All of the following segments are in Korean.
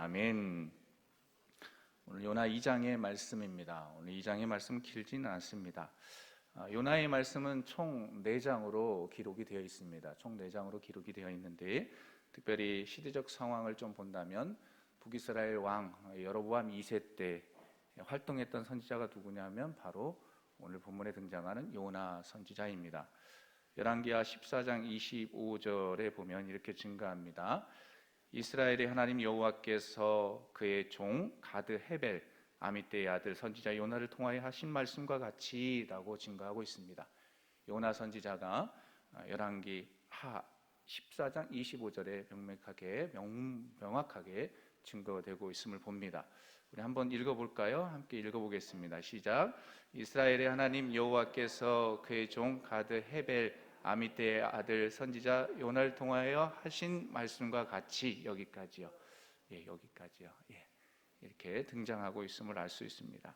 아멘. 오늘 요나 2장의 말씀입니다. 오늘 2장의 말씀 길지는 않습니다. 아, 요나의 말씀은 총 4장으로 기록이 되어 있습니다. 총 4장으로 기록이 되어 있는데 특별히 시대적 상황을 좀 본다면 북이스라엘 왕 여로보암 2세 때 활동했던 선지자가 누구냐면 바로 오늘 본문에 등장하는 요나 선지자입니다. 열왕기하 14장 25절에 보면 이렇게 증가합니다. 이스라엘의 하나님 여호와께서 그의 종 가드 헤벨 아미떼의 아들 선지자 요나를 통하여 하신 말씀과 같이라고 증거하고 있습니다. 요나 선지자가 열왕기 하 14장 25절에 명백하게 명, 명확하게 증거되고 있음을 봅니다. 우리 한번 읽어볼까요? 함께 읽어보겠습니다. 시작. 이스라엘의 하나님 여호와께서 그의 종 가드 헤벨 아미떼의 아들 선지자 요나를 통하여 하신 말씀과 같이 여기까지요. 예, 여기까지요. 예. 이렇게 등장하고 있음을 알 수 있습니다.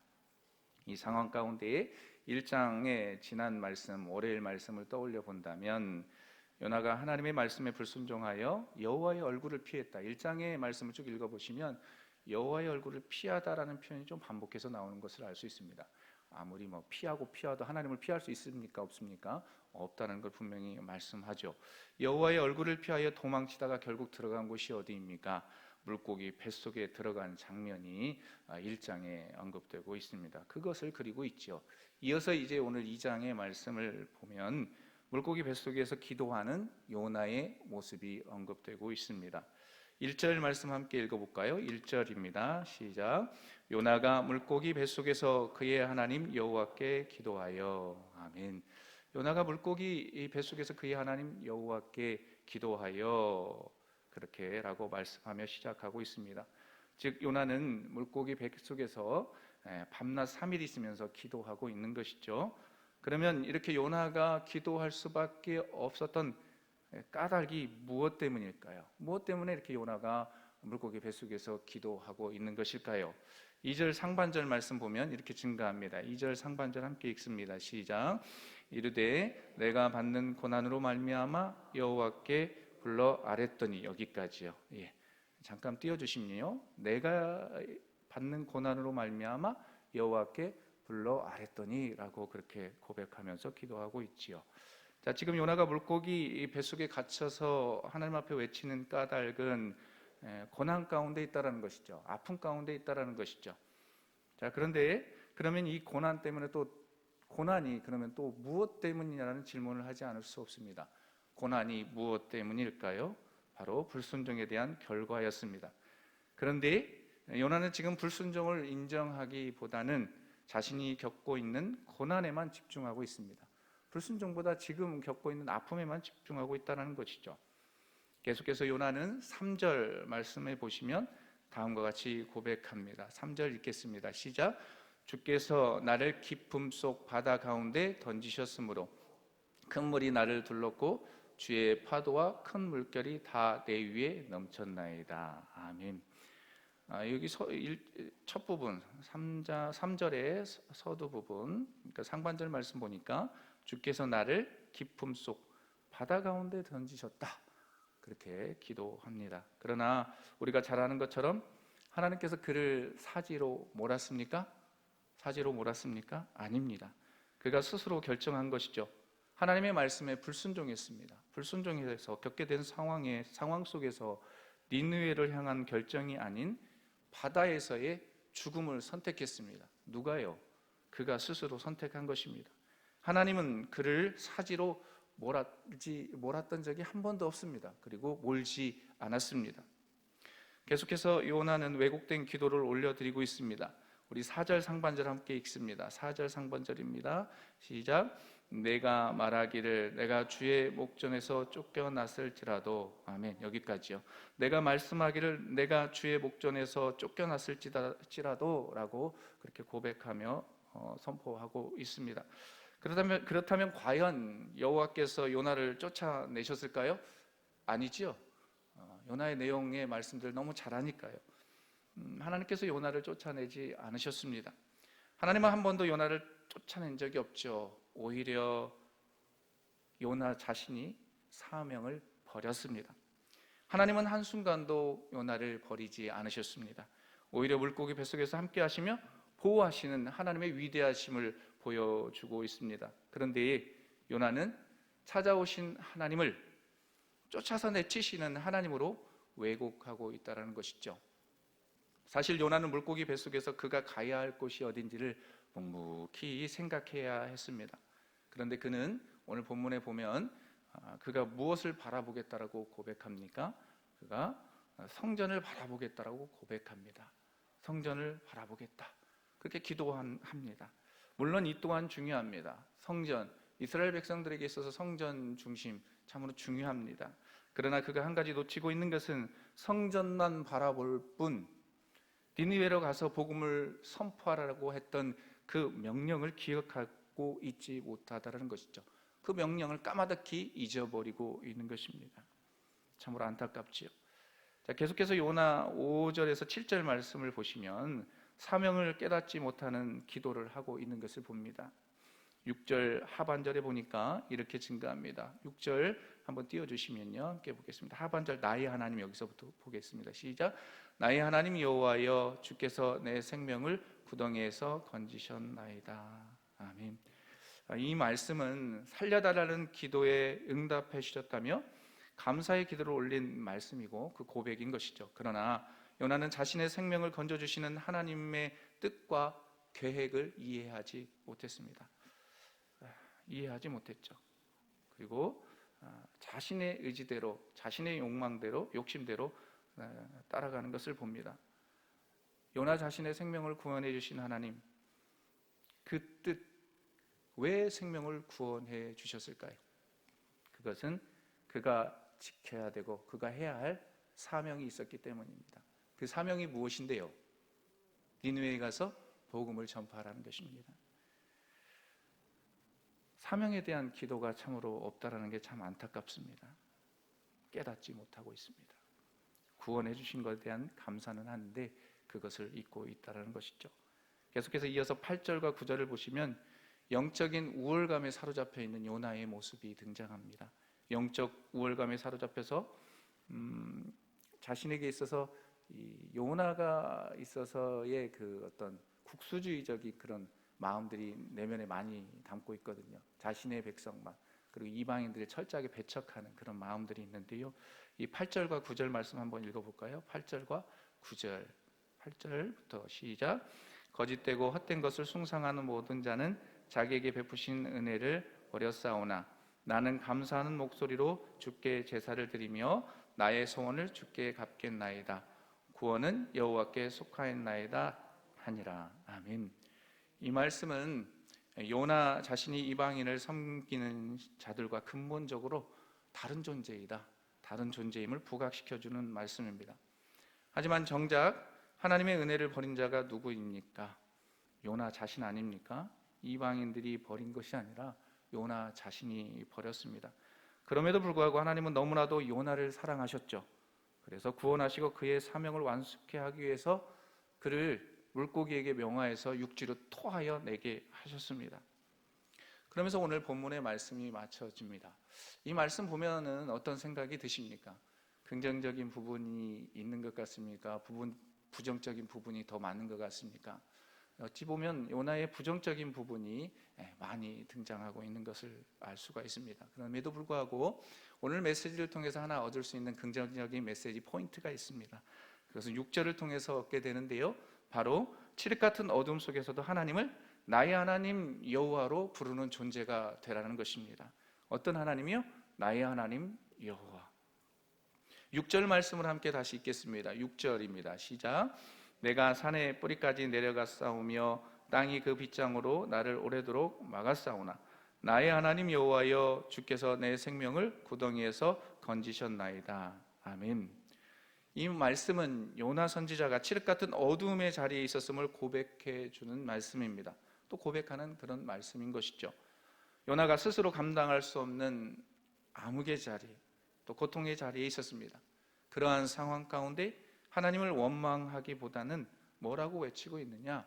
이 상황 가운데 1장의 지난 말씀, 월요일 말씀을 떠올려 본다면 요나가 하나님의 말씀에 불순종하여 여호와의 얼굴을 피했다. 1장의 말씀을 쭉 읽어 보시면 여호와의 얼굴을 피하다라는 표현이 좀 반복해서 나오는 것을 알 수 있습니다. 아무리 뭐 피하고 피하도 하나님을 피할 수 있습니까? 없습니까? 없다는 걸 분명히 말씀하죠. 여호와의 얼굴을 피하여 도망치다가 결국 들어간 곳이 어디입니까? 물고기 뱃속에 들어간 장면이 1장에 언급되고 있습니다. 그것을 그리고 있죠. 이어서 이제 오늘 2장의 말씀을 보면 물고기 뱃속에서 기도하는 요나의 모습이 언급되고 있습니다. 1절 말씀 함께 읽어볼까요? 1절입니다. 시작. 요나가 물고기 뱃속에서 그의 하나님 여호와께 기도하여 아멘. 요나가 물고기 뱃속에서 그의 하나님 여호와께 기도하여 그렇게라고 말씀하며 시작하고 있습니다. 즉 요나는 물고기 뱃속에서 밤낮 3일 있으면서 기도하고 있는 것이죠. 그러면 이렇게 요나가 기도할 수밖에 없었던 까닭이 무엇 때문일까요? 무엇 때문에 이렇게 요나가 물고기 뱃속에서 기도하고 있는 것일까요? 2절 상반절 말씀 보면 이렇게 증가합니다. 2절 상반절 함께 읽습니다. 시작. 이르되 내가 받는 고난으로 말미암아 여호와께 불러 아랬더니 여기까지요. 예. 잠깐 띄워 주시면요. 내가 받는 고난으로 말미암아 여호와께 불러 아랬더니라고 그렇게 고백하면서 기도하고 있지요. 자, 지금 요나가 물고기 뱃속에 갇혀서 하나님 앞에 외치는 까닭은 고난 가운데 있다라는 것이죠. 아픔 가운데 있다라는 것이죠. 자, 그런데 그러면 이 고난 때문에 또 고난이 그러면 또 무엇 때문이냐라는 질문을 하지 않을 수 없습니다. 고난이 무엇 때문일까요? 바로 불순종에 대한 결과였습니다. 그런데 요나는 지금 불순종을 인정하기보다는 자신이 겪고 있는 고난에만 집중하고 있습니다. 불순종보다 지금 겪고 있는 아픔에만 집중하고 있다는 것이죠. 계속해서 요나는 3절 말씀해 보시면 다음과 같이 고백합니다. 3절 읽겠습니다. 시작. 주께서 나를 기품 속 바다 가운데 던지셨으므로 큰 물이 나를 둘렀고 주의 파도와 큰 물결이 다 내 위에 넘쳤나이다. 아멘. 아, 여기 서, 일, 첫 부분 3자, 3절의 서두 부분 그러니까 상반절 말씀 보니까 주께서 나를 기품 속 바다 가운데 던지셨다. 그렇게 기도합니다. 그러나 우리가 잘 아는 것처럼 하나님께서 그를 사지로 몰았습니까? 사지로 몰았습니까? 아닙니다. 그가 스스로 결정한 것이죠. 하나님의 말씀에 불순종했습니다. 불순종해서 겪게 된 상황의 상황 속에서 니느웨를 향한 결정이 아닌 바다에서의 죽음을 선택했습니다. 누가요? 그가 스스로 선택한 것입니다. 하나님은 그를 사지로 몰았지, 몰았던 적이 한 번도 없습니다. 그리고 몰지 않았습니다. 계속해서 요나는 왜곡된 기도를 올려드리고 있습니다. 우리 4절 상반절 함께 읽습니다. 4절 상반절입니다. 시작. 내가 말하기를 내가 주의 목전에서 쫓겨났을지라도 아멘 여기까지요. 내가 말씀하기를 내가 주의 목전에서 쫓겨났을지라도라고 그렇게 고백하며 어, 선포하고 있습니다. 그렇다면 그렇다면 과연 여호와께서 요나를 쫓아내셨을까요? 아니지요. 어, 요나의 내용의 말씀들 너무 잘 아니까요. 음, 하나님께서 요나를 쫓아내지 않으셨습니다. 하나님은 한 번도 요나를 쫓아낸 적이 없죠. 오히려 요나 자신이 사명을 버렸습니다. 하나님은 한순간도 요나를 버리지 않으셨습니다. 오히려 물고기 뱃속에서 함께 하시며 보호하시는 하나님의 위대하심을 보여주고 있습니다. 그런데 요나는 찾아오신 하나님을 쫓아서 내치시는 하나님으로 왜곡하고 있다는 것이죠. 사실 요나는 물고기 뱃속에서 그가 가야 할 곳이 어딘지를 묵묵히 생각해야 했습니다. 그런데 그는 오늘 본문에 보면 아, 그가 무엇을 바라보겠다라고 고백합니까? 그가 성전을 바라보겠다라고 고백합니다. 성전을 바라보겠다. 그렇게 기도합니다. 물론 이 또한 중요합니다. 성전, 이스라엘 백성들에게 있어서 성전 중심 참으로 중요합니다. 그러나 그가 한 가지 놓치고 있는 것은 성전만 바라볼 뿐 니느웨로 가서 복음을 선포하라고 했던 그 명령을 기억하고 있지 못하다라는 것이죠. 그 명령을 까마득히 잊어버리고 있는 것입니다. 참으로 안타깝지요. 자, 계속해서 요나 5절에서 7절 말씀을 보시면 사명을 깨닫지 못하는 기도를 하고 있는 것을 봅니다. 6절 하반절에 보니까 이렇게 증가합니다. 6절 한번 띄워 주시면요. 함께 보겠습니다. 하반절 나의 하나님 여기서부터 보겠습니다. 시작. 나의 하나님 여호와여 주께서 내 생명을 구덩이에서 건지셨나이다. 아멘. 아, 이 말씀은 살려달라는 기도에 응답해 주셨다며 감사의 기도를 올린 말씀이고 그 고백인 것이죠. 그러나 요나는 자신의 생명을 건져 주시는 하나님의 뜻과 계획을 이해하지 못했습니다. 아, 이해하지 못했죠. 그리고 아, 자신의 의지대로, 자신의 욕망대로, 욕심대로 따라가는 것을 봅니다. 요나 자신의 생명을 구원해 주신 하나님, 그 뜻, 왜 생명을 구원해 주셨을까요? 그것은 그가 지켜야 되고 그가 해야 할 사명이 있었기 때문입니다. 그 사명이 무엇인데요? 니누에 가서 복음을 전파하라는 것입니다. 사명에 대한 기도가 참으로 없다라는 게 참 안타깝습니다. 깨닫지 못하고 있습니다. 구원해 주신 것에 대한 감사는 하는데 그것을 잊고 있다라는 것이죠. 계속해서 이어서 8절과 9절을 보시면 영적인 우월감에 사로잡혀 있는 요나의 모습이 등장합니다. 영적 우월감에 사로잡혀서 음, 자신에게 있어서 이 요나가 있어서의 그 어떤 국수주의적인 그런 마음들이 내면에 많이 담고 있거든요. 자신의 백성만 그리고 이방인들을 철저하게 배척하는 그런 마음들이 있는데요. 이 8절과 9절 말씀 한번 읽어 볼까요? 8절과 9절 8절부터 시작 거짓되고 헛된 것을 숭상하는 모든 자는 자기에게 베푸신 은혜를 버렸사오나 나는 감사하는 목소리로 주께 제사를 드리며 나의 소원을 주께 갚겠나이다 구원은 여호와께 속하였나이다 하니라 아멘 이 말씀은 요나 자신이 이방인을 섬기는 자들과 근본적으로 다른 존재이다 다른 존재임을 부각시켜 주는 말씀입니다 하지만 정작 하나님의 은혜를 버린 자가 누구입니까? 요나 자신 아닙니까? 이방인들이 버린 것이 아니라 요나 자신이 버렸습니다. 그럼에도 불구하고 하나님은 너무나도 요나를 사랑하셨죠. 그래서 구원하시고 그의 사명을 완수케 하기 위해서 그를 물고기에게 명하여서 육지로 토하여 내게 하셨습니다. 그러면서 오늘 본문의 말씀이 맞춰집니다. 이 말씀 보면은 어떤 생각이 드십니까? 긍정적인 부분이 있는 것 같습니까? 부분 부정적인 부분이 더 많은 것 같습니까? 어찌 보면 요나의 부정적인 부분이 예, 많이 등장하고 있는 것을 알 수가 있습니다. 그럼에도 불구하고 오늘 메시지를 통해서 하나 얻을 수 있는 긍정적인 메시지 포인트가 있습니다. 그것은 6절을 통해서 얻게 되는데요. 바로 칠흑 같은 어둠 속에서도 하나님을 나의 하나님 여호와로 부르는 존재가 되라는 것입니다. 어떤 하나님이요? 나의 하나님 여호와. 6절 말씀을 함께 다시 읽겠습니다. 6절입니다. 시작. 내가 산의 뿌리까지 내려가 싸우며 땅이 그 빗장으로 나를 오래도록 막아 싸우나 나의 하나님 여호와여 주께서 내 생명을 구덩이에서 건지셨나이다. 아멘. 이 말씀은 요나 선지자가 칠흑 같은 어둠의 자리에 있었음을 고백해 주는 말씀입니다. 또 고백하는 그런 말씀인 것이죠. 요나가 스스로 감당할 수 없는 암흑의 자리, 또 고통의 자리에 있었습니다. 그러한 상황 가운데 하나님을 원망하기보다는 뭐라고 외치고 있느냐?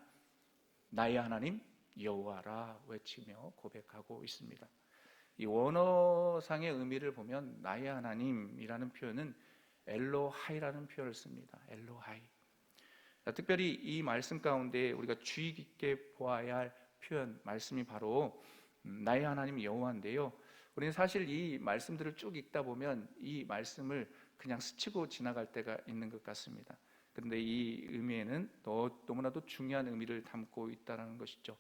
나의 하나님 여호와라 외치며 고백하고 있습니다. 이 원어상의 의미를 보면 나의 하나님이라는 표현은 엘로하이라는 표현을 씁니다. 엘로하이. 자, 특별히 이 말씀 가운데 우리가 주의 깊게 보아야 할 표현 말씀이 바로 음, 나의 하나님 여호와인데요. 우리는 사실 이 말씀들을 쭉 읽다 보면 이 말씀을 그냥 스치고 지나갈 때가 있는 것 같습니다. 그런데 이 의미에는 너, 너무나도 중요한 의미를 담고 있다는 것이죠.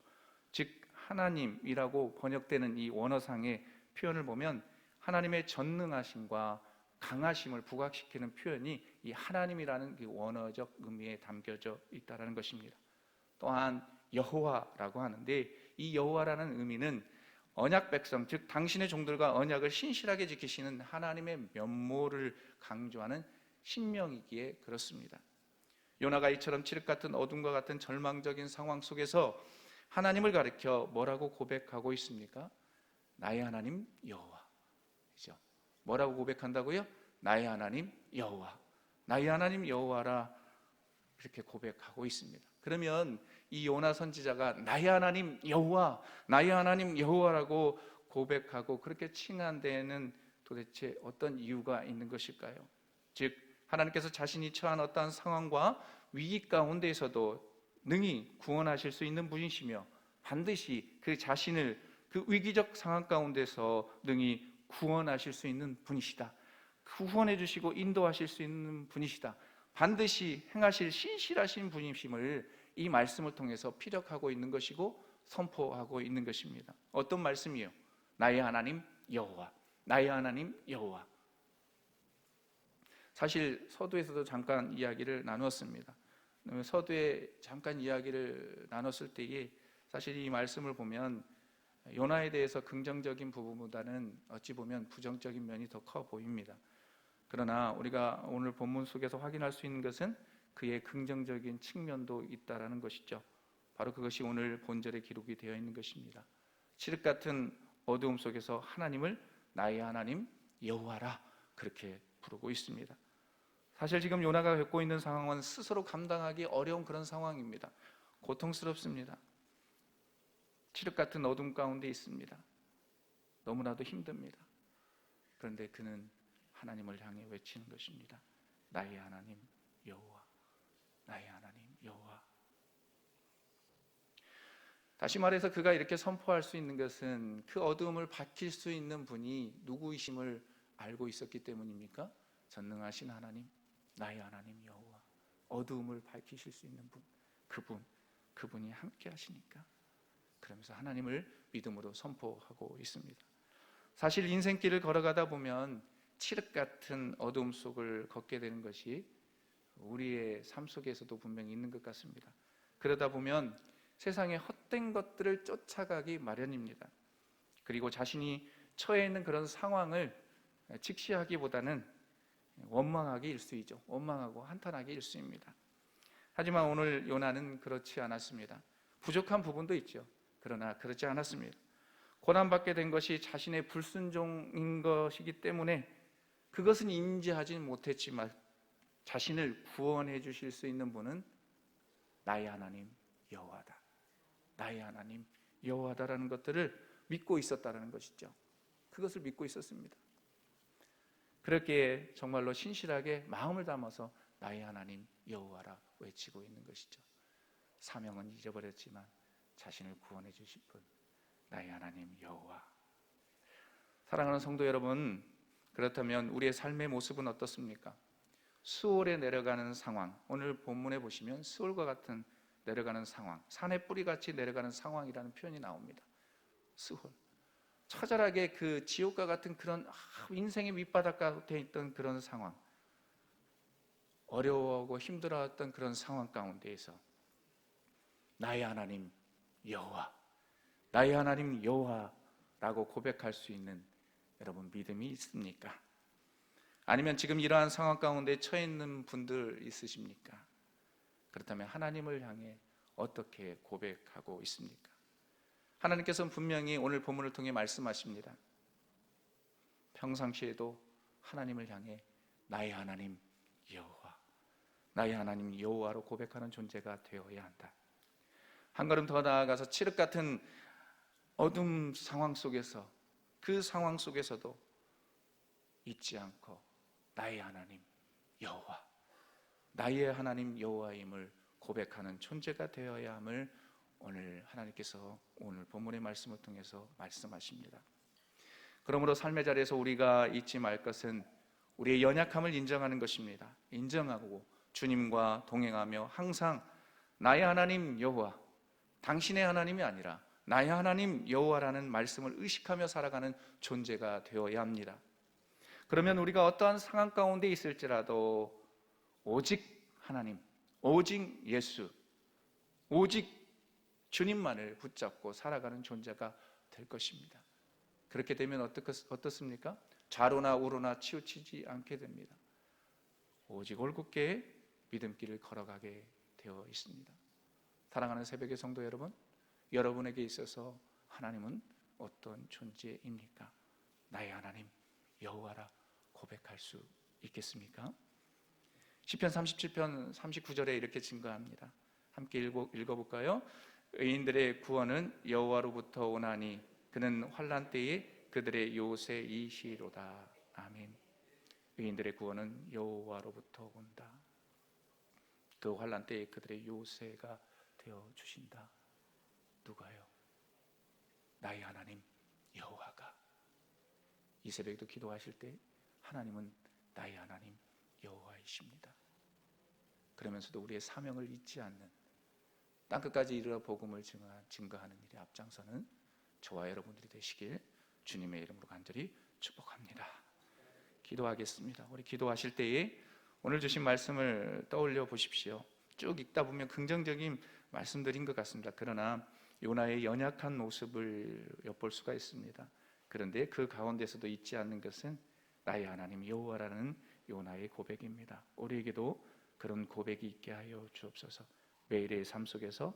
즉 하나님이라고 번역되는 이 원어상의 표현을 보면 하나님의 전능하심과 강하심을 부각시키는 표현이 이 하나님이라는 그 원어적 의미에 담겨져 있다는 것입니다. 또한 여호와라고 하는데 이 여호와라는 의미는 언약 백성 즉 당신의 종들과 언약을 신실하게 지키시는 하나님의 면모를 강조하는 신명이기에 그렇습니다. 요나가 이처럼 칠흑 같은 어둠과 같은 절망적인 상황 속에서 하나님을 가리켜 뭐라고 고백하고 있습니까? 나의 하나님 여호와. 그죠? 뭐라고 고백한다고요? 나의 하나님 여호와. 나의 하나님 여호와라 그렇게 고백하고 있습니다. 그러면 이 요나 선지자가 나의 하나님 여호와, 나의 하나님 여호와라고 고백하고 그렇게 칭한 데에는 도대체 어떤 이유가 있는 것일까요? 즉 하나님께서 자신이 처한 어떠한 상황과 위기 가운데에서도 능히 구원하실 수 있는 분이시며 반드시 그 자신을 그 위기적 상황 가운데서 능히 구원하실 수 있는 분이시다. 구원해 주시고 인도하실 수 있는 분이시다. 반드시 행하실 신실하신 분이심을 이 말씀을 통해서 피력하고 있는 것이고 선포하고 있는 것입니다. 어떤 말씀이요? 나의 하나님 여호와. 나의 하나님 여호와. 사실 서두에서도 잠깐 이야기를 나누었습니다. 서두에 잠깐 이야기를 나눴을 때에 사실 이 말씀을 보면 요나에 대해서 긍정적인 부분보다는 어찌 보면 부정적인 면이 더 커 보입니다. 그러나 우리가 오늘 본문 속에서 확인할 수 있는 것은 그의 긍정적인 측면도 있다라는 것이죠. 바로 그것이 오늘 본절에 기록이 되어 있는 것입니다. 칠흑 같은 어두움 속에서 하나님을 나의 하나님 여호와라 그렇게 부르고 있습니다. 사실 지금 요나가 겪고 있는 상황은 스스로 감당하기 어려운 그런 상황입니다. 고통스럽습니다. 칠흑 같은 어둠 가운데 있습니다. 너무나도 힘듭니다. 그런데 그는 하나님을 향해 외치는 것입니다. 나의 하나님 여호와, 나의 하나님 여호와. 다시 말해서 그가 이렇게 선포할 수 있는 것은 그 어두움을 밝힐 수 있는 분이 누구이심을 알고 있었기 때문입니까? 전능하신 하나님, 나의 하나님 여호와. 어두움을 밝히실 수 있는 분, 그분, 그분이 함께 하시니까. 그러면서 하나님을 믿음으로 선포하고 있습니다. 사실 인생길을 걸어가다 보면 칠흑 같은 어둠 속을 걷게 되는 것이 우리의 삶 속에서도 분명히 있는 것 같습니다. 그러다 보면 세상의 헛된 것들을 쫓아가기 마련입니다. 그리고 자신이 처해 있는 그런 상황을 직시하기보다는 원망하기 일수이죠. 원망하고 한탄하기 일수입니다. 하지만 오늘 요나는 그렇지 않았습니다. 부족한 부분도 있죠. 그러나 그렇지 않았습니다. 고난받게 된 것이 자신의 불순종인 것이기 때문에 그것은 인지하지 못했지만 자신을 구원해 주실 수 있는 분은 나의 하나님 여호와다. 나의 하나님 여호와다라는 것들을 믿고 있었다라는 것이죠. 그것을 믿고 있었습니다. 그렇게 정말로 신실하게 마음을 담아서 나의 하나님 여호와라 외치고 있는 것이죠. 사명은 잊어버렸지만 자신을 구원해 주실 분 나의 하나님 여호와. 사랑하는 성도 여러분, 그렇다면 우리의 삶의 모습은 어떻습니까? 수월에 내려가는 상황. 오늘 본문에 보시면 수월과 같은 내려가는 상황, 산의 뿌리같이 내려가는 상황이라는 표현이 나옵니다. 수월. 처절하게 그 지옥과 같은 그런 인생의 밑바닥 가운데 있던 그런 상황, 어려워하고 힘들어했던 그런 상황 가운데에서 나의 하나님 여호와, 나의 하나님 여호와라고 고백할 수 있는 여러분 믿음이 있습니까? 아니면 지금 이러한 상황 가운데 처해 있는 분들 있으십니까? 그렇다면 하나님을 향해 어떻게 고백하고 있습니까? 하나님께서는 분명히 오늘 본문을 통해 말씀하십니다. 평상시에도 하나님을 향해 나의 하나님 여호와, 나의 하나님 여호와로 고백하는 존재가 되어야 한다. 한 걸음 더 나아가서 칠흑 같은 어둠 상황 속에서 그 상황 속에서도 잊지 않고 나의 하나님 여호와 나의 하나님 여호와임을 고백하는 존재가 되어야 함을 오늘 하나님께서 오늘 본문의 말씀을 통해서 말씀하십니다. 그러므로 삶의 자리에서 우리가 잊지 말 것은 우리의 연약함을 인정하는 것입니다. 인정하고 주님과 동행하며 항상 나의 하나님 여호와 당신의 하나님이 아니라 나의 하나님 여호와라는 말씀을 의식하며 살아가는 존재가 되어야 합니다. 그러면 우리가 어떠한 상황 가운데 있을지라도 오직 하나님, 오직 예수, 오직 주님만을 붙잡고 살아가는 존재가 될 것입니다. 그렇게 되면 어떻- 어떻습니까? 좌로나 우로나 치우치지 않게 됩니다. 오직 올곧게 믿음길을 걸어가게 되어 있습니다. 사랑하는 새벽의 성도 여러분, 여러분에게 있어서 하나님은 어떤 존재입니까? 나의 하나님 여호와라 고백할 수 있겠습니까? 시편 37편 39절에 이렇게 증거합니다. 함께 읽어, 읽어볼까요? 의인들의 구원은 여호와로부터 오나니 그는 환란 때에 그들의 요새이시로다. 아멘. 의인들의 구원은 여호와로부터 온다. 그 환란 때에 그들의 요새가 되어 주신다. 누가요? 나의 하나님 여호와가 이 새벽에도 기도하실 때 하나님은 나의 하나님 여호와이십니다. 그러면서도 우리의 사명을 잊지 않는 땅 끝까지 이르러 복음을 증거하는 일에 앞장서는 저와 여러분들이 되시길 주님의 이름으로 간절히 축복합니다. 기도하겠습니다. 우리 기도하실 때에 오늘 주신 말씀을 떠올려 보십시오. 쭉 읽다 보면 긍정적인 말씀들인 것 같습니다. 그러나 요나의 연약한 모습을 엿볼 수가 있습니다. 그런데 그 가운데서도 잊지 않는 것은 나의 하나님 여호와라는 요나의 고백입니다. 우리에게도 그런 고백이 있게 하여 주옵소서. 매일의 삶 속에서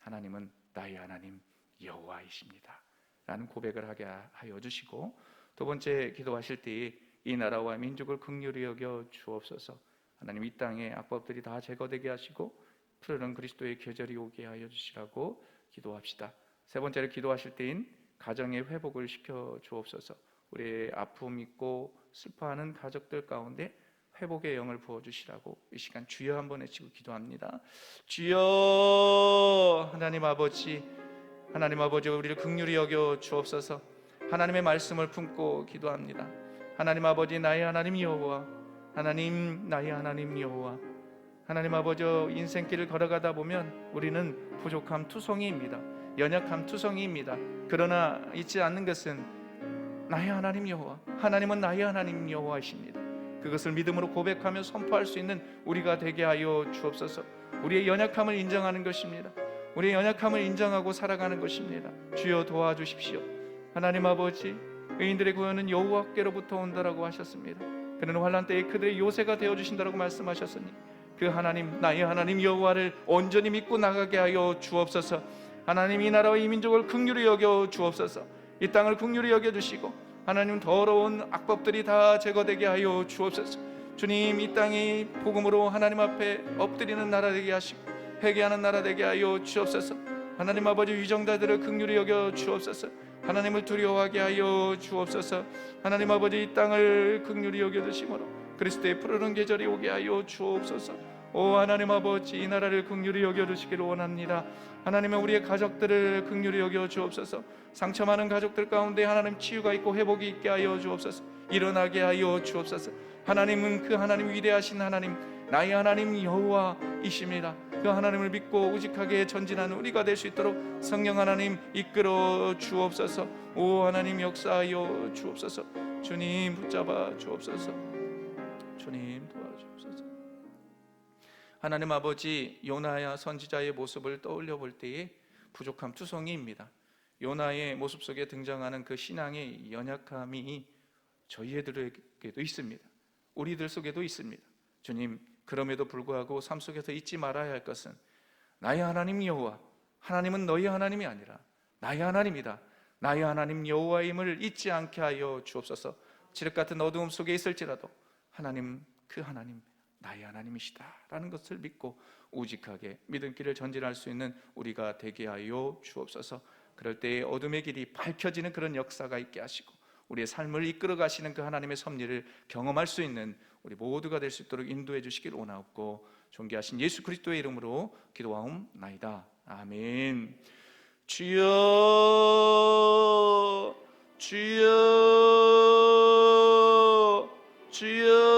하나님은 나의 하나님 여호와이십니다. 라는 고백을 하게 하여 주시고 두 번째 기도하실 때에 이 나라와 민족을 극률히 여겨 주옵소서. 하나님 이 땅의 악법들이 다 제거되게 하시고 푸르른 그리스도의 계절이 오게 하여 주시라고 기도합시다. 세 번째로 기도하실 때인 가정의 회복을 시켜 주옵소서. 우리의 아픔 있고 슬퍼하는 가족들 가운데 회복의 영을 부어 주시라고 이 시간 주여 한번 외치고 기도합니다. 주여 하나님 아버지 하나님 아버지 우리를 극률히 여겨 주옵소서. 하나님의 말씀을 품고 기도합니다. 하나님 아버지 나의 하나님 여호와 하나님 나의 하나님 여호와 하나님 아버지 인생길을 걸어가다 보면 우리는 부족함 투성이입니다. 연약함 투성이입니다. 그러나 잊지 않는 것은 나의 하나님 여호와 하나님은 나의 하나님 여호와이십니다. 그것을 믿음으로 고백하며 선포할 수 있는 우리가 되게 하여 주옵소서. 우리의 연약함을 인정하는 것입니다. 우리의 연약함을 인정하고 살아가는 것입니다. 주여 도와주십시오. 하나님 아버지 의인들의 구원은 여호와께로부터 온다라고 하셨습니다. 그는 환란 때에 그들의 요새가 되어 주신다라고 말씀하셨으니 그 하나님 나의 하나님 여호와를 온전히 믿고 나가게 하여 주옵소서. 하나님 이 나라와 이 민족을 긍휼히 여겨 주옵소서. 이 땅을 긍휼히 여겨 주시고 하나님 더러운 악법들이 다 제거되게 하여 주옵소서. 주님 이 땅이 복음으로 하나님 앞에 엎드리는 나라 되게 하시고 회개하는 나라 되게 하여 주옵소서. 하나님 아버지 위정자들을 긍휼히 여겨 주옵소서. 하나님을 두려워하게 하여 주옵소서. 하나님 아버지 이 땅을 긍휼히 여겨 주심으로 그리스도의 푸르른 계절이 오게 하여 주옵소서. 오 하나님 아버지 이 나라를 긍휼히 여겨 주시기를 원합니다. 하나님은 우리의 가족들을 긍휼히 여겨 주옵소서. 상처 많은 가족들 가운데 하나님 치유가 있고 회복이 있게 하여 주옵소서. 일어나게 하여 주옵소서. 하나님은 그 하나님 위대하신 하나님 나의 하나님 여호와이십니다. 그 하나님을 믿고 우직하게 전진하는 우리가 될 수 있도록 성령 하나님 이끌어 주옵소서. 오 하나님 역사하여 주옵소서. 주님 붙잡아 주옵소서. 주님 도와주옵소서. 하나님 아버지 요나야 선지자의 모습을 떠올려 볼 때에 부족함 투성이입니다. 요나의 모습 속에 등장하는 그 신앙의 연약함이 저희들에게도 있습니다. 우리들 속에도 있습니다. 주님, 그럼에도 불구하고 삶 속에서 잊지 말아야 할 것은 나의 하나님 여호와, 하나님은 너희 하나님이 아니라 나의 하나님이다. 나의 하나님 여호와임을 잊지 않게 하여 주옵소서. 지륵 같은 어두움 속에 있을지라도 하나님 그 하나님 나의 하나님이시다라는 것을 믿고 우직하게 믿음 길을 전진할 수 있는 우리가 되게 하여 주옵소서. 그럴 때 어둠의 길이 밝혀지는 그런 역사가 있게 하시고 우리의 삶을 이끌어 가시는 그 하나님의 섭리를 경험할 수 있는 우리 모두가 될 수 있도록 인도해 주시길 원하옵고 존귀하신 예수 그리스도의 이름으로 기도하옵나이다. 아멘. 주여 주여 주여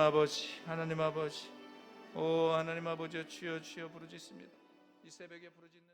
아버지 하나님 아버지. 오 하나님 아버지여 주여 주여 부르짖습니다. 이 새벽에 부르짖는